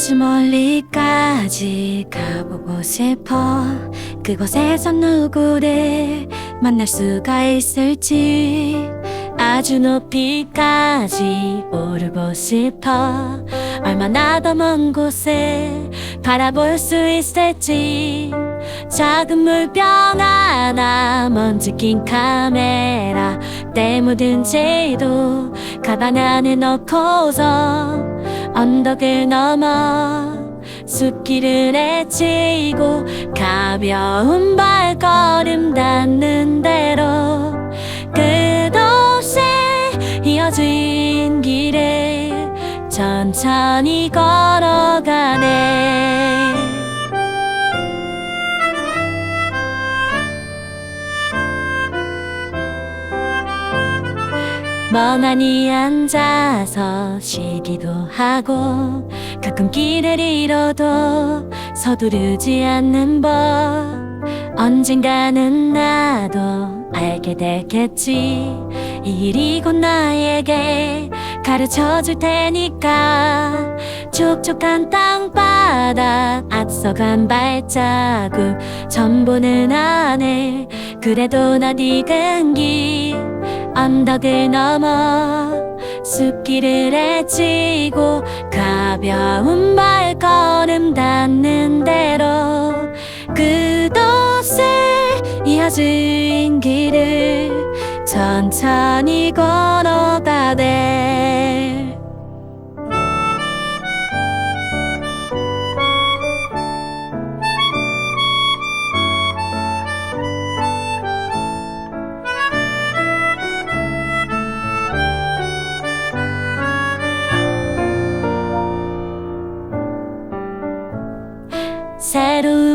아주 멀리까지 가보고 싶어. 그곳에서 누구를 만날 수가 있을지 아주 높이까지 오르고 싶어. 얼마나 더 먼 곳을 바라볼 수 있을지. 작은 물병 하나 먼지 낀 카메라 때 묻은지도 가방 안에 넣고서 언덕을 넘어 숲길을 헤치고 가벼운 발걸음 닿는 대로 끝없이 이어진 길을 천천히 걸어가네 멍하니 앉아서 쉬기도 하고 가끔 길을 잃어도 서두르지 않는 법. 언젠가는 나도 알게 되겠지. 이 일이 곧 나에게 가르쳐 줄 테니까. 촉촉한 땅바닥 앞서간 발자국 전보는 안해 그래도 난 익은 길 언덕을 넘어 숲길을 헤치고 가벼운 발걸음 닿는 대로 끝없이 이어진 길을 천천히 걸어가네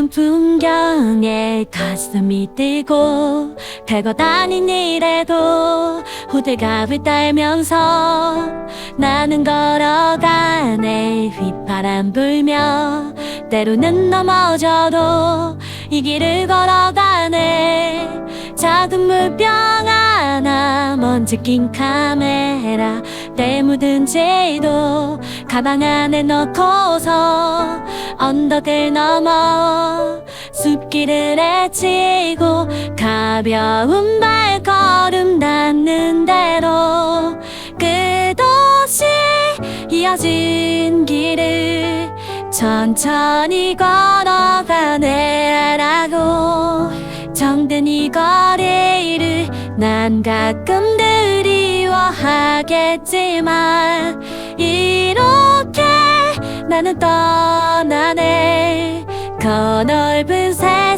풍경에 가슴이 뛰고 별것 아닌 일에도 호들갑을 떨면서 나는 걸어가네. 휘파람 불며 때로는 넘어져도 이 길을 걸어가네. 작은 물병 하나 먼지 낀 카메라 때 묻은지도 가방 안에 넣고서 언덕을 넘어 숲길을 헤치고 가벼운 발걸음 닿는 대로 끝없이 이어진 길을 천천히 걸어가네라고 정든 이 거리를 난 가끔 그리워하겠지만 나는 떠나네. 그 넓은 세상으로